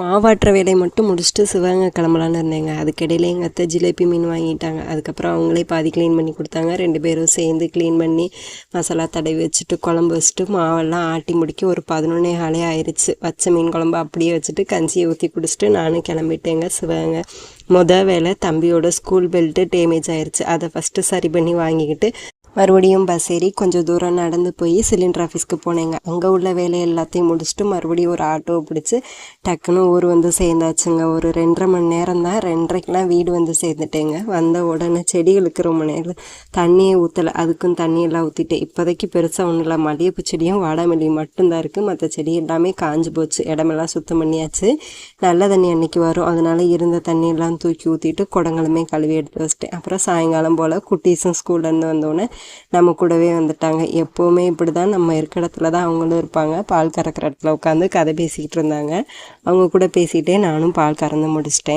மாவாட்டுற வேலையை மட்டும் முடிச்சுட்டு சிவகங்கை கிளம்பலான்னு இருந்தேங்க. அதுக்கிடையில எங்கள் அத்தை ஜிலேபி மீன் வாங்கிட்டாங்க. அதுக்கப்புறம் அவங்களே பாதி க்ளீன் பண்ணி கொடுத்தாங்க. ரெண்டு பேரும் சேர்ந்து க்ளீன் பண்ணி மசாலா தடவி வச்சுட்டு குழம்பு வச்சுட்டு மாவெல்லாம் ஆட்டி முடிக்க ஒரு பதினொன்னே காலே ஆயிடுச்சு வச்ச மீன் குழம்பு அப்படியே வச்சுட்டு கஞ்சியை ஊற்றி குடிச்சிட்டு நானும் கிளம்பிட்டேங்க சிவகங்கை. முத வேலை தம்பியோட ஸ்கூல் பெல்ட்டு டேமேஜ் ஆயிடுச்சு அதை ஃபஸ்ட்டு சரி பண்ணி வாங்கிக்கிட்டு மறுபடியும் பஸ் ஏறி கொஞ்சம் தூரம் நடந்து போய் சிலிண்டர் ஆஃபீஸ்க்கு போனேங்க. அங்கே உள்ள வேலை எல்லாத்தையும் முடிச்சுட்டு மறுபடியும் ஒரு ஆட்டோவை பிடிச்சி டக்குன்னு ஊர் வந்து சேர்ந்தாச்சுங்க. ஒரு ரெண்டரை மணி நேரம் தான் ரெண்டரைக்கெலாம் வீடு வந்து சேர்ந்துட்டேங்க. வந்த உடனே செடிகளுக்கு ரொம்ப நேரம் தண்ணியை ஊற்றலை அதுக்கும் தண்ணியெல்லாம் ஊற்றிட்டேன் இப்போதைக்கு பெருசாக ஒன்றும் இல்லை. மல்லிகைப்பூ செடியும் வாடாமல்லி மட்டும்தான் இருக்குது மற்ற செடி எல்லாமே காஞ்சு போச்சு. இடமெல்லாம் சுத்தம் பண்ணியாச்சு. நல்ல தண்ணி அன்னைக்கு வரும். அதனால் இருந்த தண்ணியெல்லாம் தூக்கி ஊற்றிட்டு குடங்களுமே கழுவி எடுத்து வச்சிட்டேன். அப்புறம் சாயங்காலம் போல் குட்டீஸும் ஸ்கூல்லேருந்து வந்தோடனே நம்ம கூடவே வந்துட்டாங்க. எப்போவுமே இப்படி தான் நம்ம இருக்கிற இடத்துல தான் அவங்களும் இருப்பாங்க. பால் கறக்கிற இடத்துல உட்காந்து கதை பேசிக்கிட்டு இருந்தாங்க. அவங்க கூட பேசிகிட்டே நானும் பால் கறந்து முடிச்சிட்டேன்.